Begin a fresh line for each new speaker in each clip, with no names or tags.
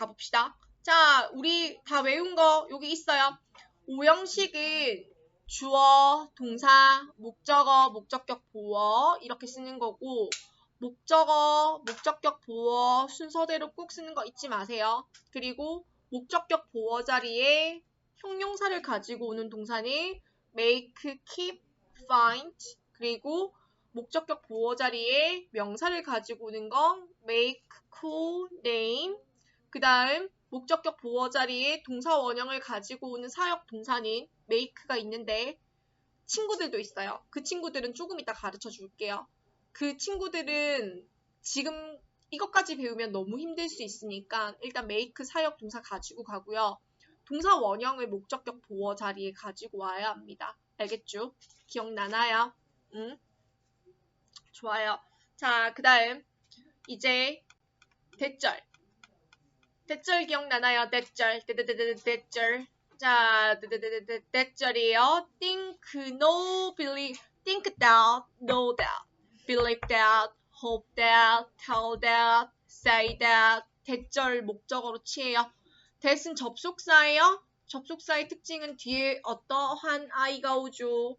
가봅시다. 자, 우리 다 외운 거 여기 있어요. 오형식은 주어, 동사, 목적어, 목적격 보어 이렇게 쓰는 거고 목적어, 목적격 보어 순서대로 꼭 쓰는 거 잊지 마세요. 그리고 목적격 보어 자리에 형용사를 가지고 오는 동사는 make, keep, find 그리고 목적격 보어 자리에 명사를 가지고 오는 건 make, call, name 그 다음 목적격 보어 자리에 동사 원형을 가지고 오는 사역 동사는 make가 있는데 친구들도 있어요. 그 친구들은 조금 이따 가르쳐 줄게요. 그 친구들은 지금 이것까지 배우면 너무 힘들 수 있으니까 일단 make 사역 동사 가지고 가고요. 동사 원형을 목적격 보어 자리에 가지고 와야 합니다. 알겠죠? 기억나나요? 응? 좋아요. 자, 그 다음 이제 대절. 대절 기억나나요? 대절. 대대대대 대절. 자, 대대대대 대절이에요. think, know, believe, think that, know that, believe that, hope that, tell that, say that. 대절 목적어로 취해요. that은 접속사예요. 접속사의 특징은 뒤에 어떠한 아이가 오죠?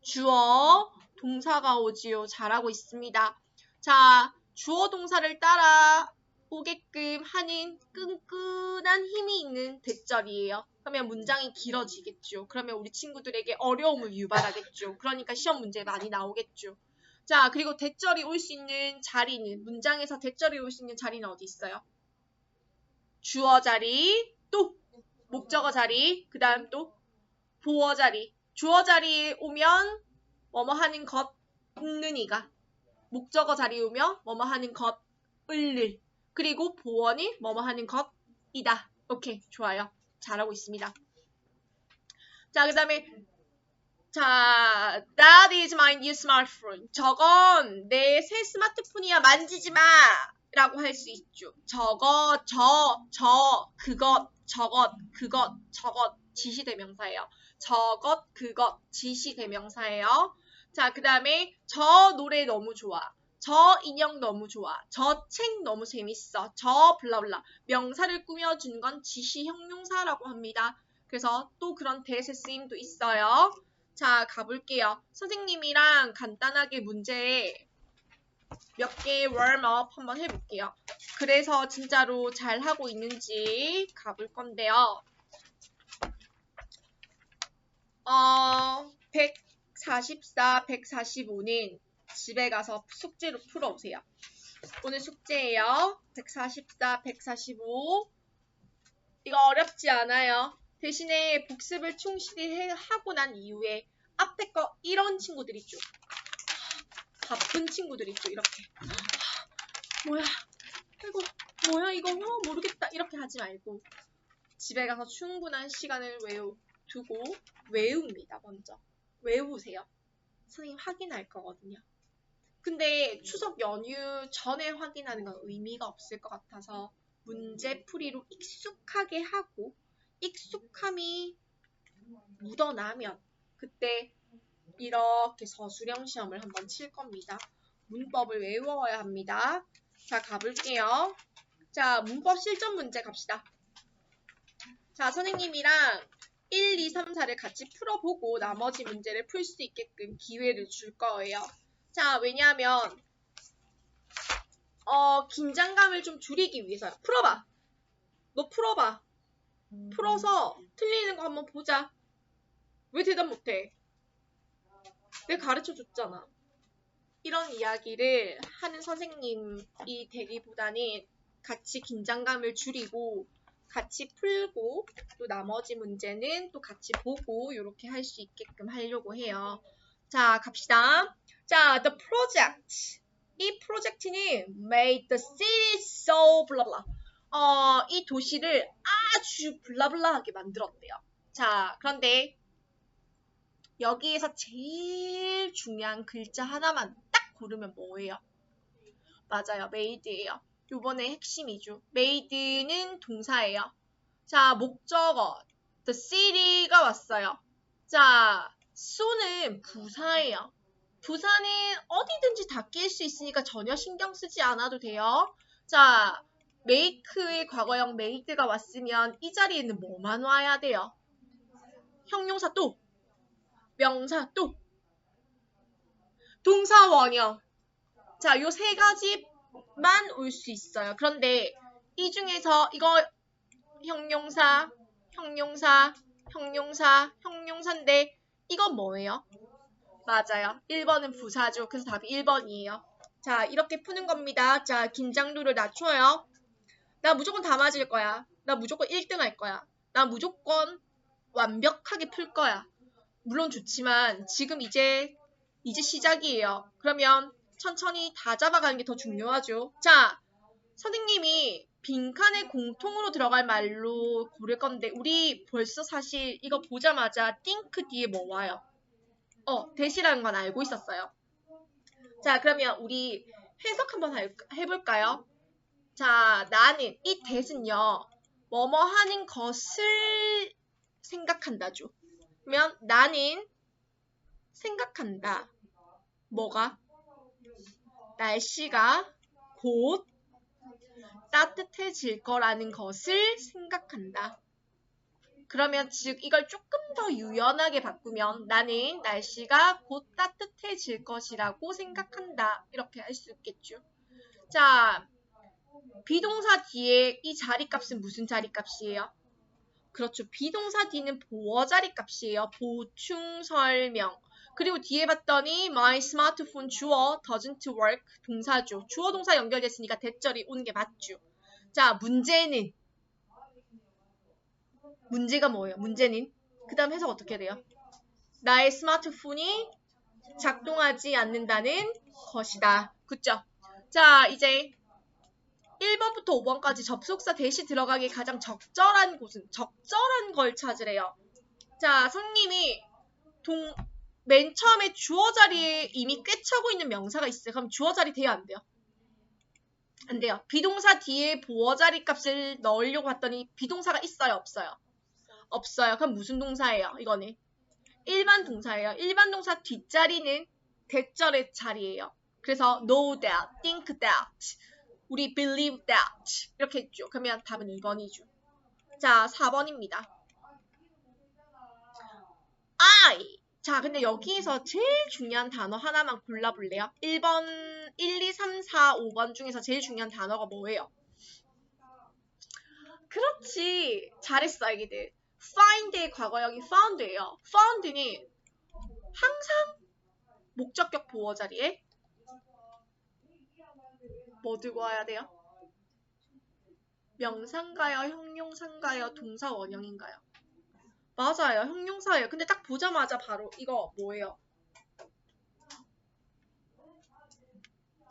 주어, 동사가 오지요. 잘하고 있습니다. 자, 주어 동사를 따라 오게끔 하는 끈끈한 힘이 있는 대절이에요. 그러면 문장이 길어지겠죠. 그러면 우리 친구들에게 어려움을 유발하겠죠. 그러니까 시험 문제 많이 나오겠죠. 자, 그리고 대절이 올 수 있는 자리는 문장에서 대절이 올 수 있는 자리는 어디 있어요? 주어 자리, 또 목적어 자리, 그 다음 또 보어 자리. 주어 자리에 오면 뭐뭐 하는 것, 있는 이가. 목적어 자리에 오면 뭐뭐 하는 것, 을을. 그리고 보어는 뭐뭐 하는 것이다. 오케이, 좋아요. 잘하고 있습니다. 자, 그 다음에 자, that is my new smartphone. 저건 내 새 스마트폰이야. 만지지 마. 라고 할 수 있죠. 저거, 저, 저, 그것, 저것, 그것, 저것, 지시대명사예요. 저것, 그것, 지시대명사예요. 자, 그 다음에 저 노래 너무 좋아. 저 인형 너무 좋아. 저 책 너무 재밌어. 저 블라블라. 명사를 꾸며준 건 지시 형용사라고 합니다. 그래서 또 그런 대세 쓰임도 있어요. 자, 가볼게요. 선생님이랑 간단하게 문제 몇개 웜업 한번 해볼게요. 그래서 진짜로 잘 하고 있는지 가볼 건데요. 어, 144, 145는 집에 가서 숙제로 풀어오세요. 오늘 숙제예요. 144, 145. 이거 어렵지 않아요. 대신에 복습을 충실히 해- 하고 난 이후에 앞에 거 이런 친구들 있죠. 바쁜 친구들 있죠. 이렇게. 뭐야? 이거 뭐야 이거 어, 모르겠다. 이렇게 하지 말고 집에 가서 충분한 시간을 외우 두고 외웁니다. 먼저 외우세요. 선생님 확인할 거거든요. 근데 추석 연휴 전에 확인하는 건 의미가 없을 것 같아서 문제 풀이로 익숙하게 하고 익숙함이 묻어나면 그때 이렇게 서술형 시험을 한번 칠 겁니다. 문법을 외워야 합니다. 자, 가볼게요. 자, 문법 실전 문제 갑시다. 자, 선생님이랑 1, 2, 3, 4를 같이 풀어보고 나머지 문제를 풀 수 있게끔 기회를 줄 거예요. 자, 왜냐하면 어, 긴장감을 좀 줄이기 위해서요. 풀어봐. 너 풀어봐. 풀어서 틀리는 거 한번 보자. 왜 대답 못해? 내가 가르쳐 줬잖아. 이런 이야기를 하는 선생님이 되기보다는 같이 긴장감을 줄이고 같이 풀고 또 나머지 문제는 또 같이 보고 이렇게 할 수 있게끔 하려고 해요. 자, 갑시다. 자, the project. 이 프로젝트는 made the city so blah blah. 어, 이 도시를 아주 블라블라하게 만들었대요. 자, 그런데 여기에서 제일 중요한 글자 하나만 딱 고르면 뭐예요? 맞아요. made예요. 요번에 핵심이죠. made는 동사예요. 자, 목적어. the city가 왔어요. 자, so는 부사예요. 부사는 어디든지 다낄수 있으니까 전혀 신경 쓰지 않아도 돼요. 자, make의 과거형 made가 왔으면 이 자리에는 뭐만 와야 돼요? 형용사 또 명사 또 동사 원형 자, 요 세 가지만 올 수 있어요. 그런데 이 중에서 이거 형용사, 형용사, 형용사, 형용사인데 이건 뭐예요? 맞아요. 1번은 부사죠. 그래서 답이 1번이에요. 자, 이렇게 푸는 겁니다. 자, 긴장도를 낮춰요. 나 무조건 다 맞을 거야. 나 무조건 1등 할 거야. 나 무조건 완벽하게 풀 거야. 물론 좋지만 지금 이제 이제 시작이에요. 그러면 천천히 다 잡아가는 게 더 중요하죠. 자, 선생님이 빈칸에 공통으로 들어갈 말로 고를 건데 우리 벌써 사실 이거 보자마자 think 뒤에 뭐 와요? 어, 대시라는 건 알고 있었어요. 자, 그러면 우리 해석 한번 할- 해볼까요? 자, 나는 이 대신요. 뭐뭐 하는 것을 생각한다죠. 그러면 나는 생각한다. 뭐가? 날씨가 곧 따뜻해질 거라는 것을 생각한다. 그러면 즉 이걸 조금 더 유연하게 바꾸면 나는 날씨가 곧 따뜻해질 것이라고 생각한다. 이렇게 할 수 있겠죠. 자, 비동사 뒤에 이 자리값은 무슨 자리값이에요? 그렇죠. 비동사 뒤는 보어 자리값이에요. 보충 설명. 그리고 뒤에 봤더니 my smartphone 주어 doesn't work 동사죠. 주어 동사 연결됐으니까 대절이 오는 게 맞죠. 자, 문제는 문제가 뭐예요? 문제는 그 다음 해석 어떻게 돼요? 나의 스마트폰이 작동하지 않는다는 것이다. 그죠? 자, 이제 1번부터 5번까지 접속사 대시 들어가기 가장 적절한 곳은 적절한 걸 찾으래요. 자, 선생님이 동, 맨 처음에 주어 자리에 이미 꿰차고 있는 명사가 있어요. 그럼 주어 자리 돼요? 안 돼요? 안 돼요. 비동사 뒤에 보어 자리 값을 넣으려고 했더니 비동사가 있어요? 없어요? 없어요. 그럼 무슨 동사예요? 이거는 일반 동사예요. 일반 동사 뒷자리는 대절의 자리예요. 그래서 know that, think that, 우리 believe that 이렇게 했죠. 그러면 답은 2번이죠. 자, 4번입니다. I. 자, 근데 여기서 제일 중요한 단어 하나만 골라볼래요? 1번, 1, 2, 3, 4, 5번 중에서 제일 중요한 단어가 뭐예요? 그렇지. 잘했어, 아기들. find의 과거형이 found예요. found는 항상 목적격 보어 자리에 뭐 들고 와야 돼요? 명사인가요? 형용사인가요? 동사 원형인가요? 맞아요. 형용사예요. 근데 딱 보자마자 바로 이거 뭐예요?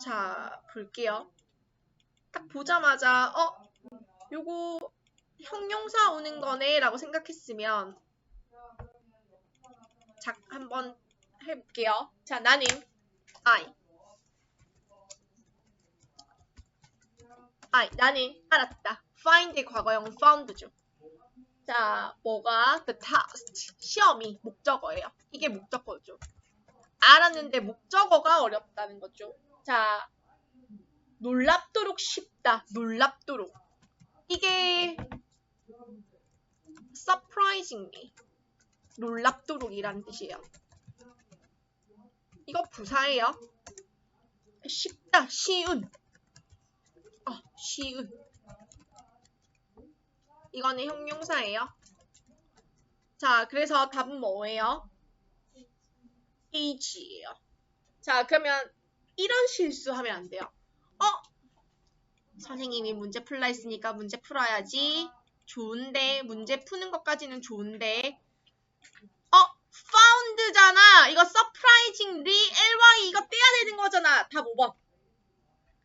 자, 볼게요. 딱 보자마자 어? 요거 형용사 오는 거네 라고 생각했으면 자, 한번 해볼게요. 자, 나는 I I 나는 알았다. find의 과거형은 found죠. 자, 뭐가 the task 시험이 목적어예요. 이게 목적어죠. 알았는데 목적어가 어렵다는 거죠. 자, 놀랍도록 쉽다. 놀랍도록. 이게 surprisingly 놀랍도록이라는 뜻이에요. 이거 부사예요. 쉽다, 쉬운. 어, 쉬운. 이거는 형용사예요. 자, 그래서 답은 뭐예요? H예요. 자, 그러면 이런 실수하면 안 돼요. 어? 선생님이 문제 풀라 했으니까 문제 풀어야지. 좋은데, 문제 푸는 것까지는 좋은데. 어? found잖아. 이거 surprisingly, ly 이거 떼야 되는 거잖아. 답 5번.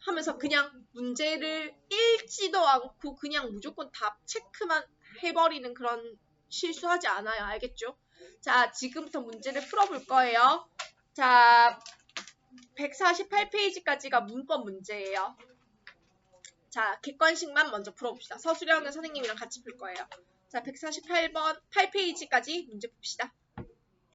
하면서 그냥 문제를 읽지도 않고 그냥 무조건 답 체크만 해버리는 그런 실수하지 않아요. 알겠죠? 자, 지금부터 문제를 풀어볼 거예요. 자, 148페이지까지가 문법 문제예요. 자, 객관식만 먼저 풀어봅시다. 서술형은 선생님이랑 같이 풀 거예요. 자, 148번, 8페이지까지 문제 봅시다.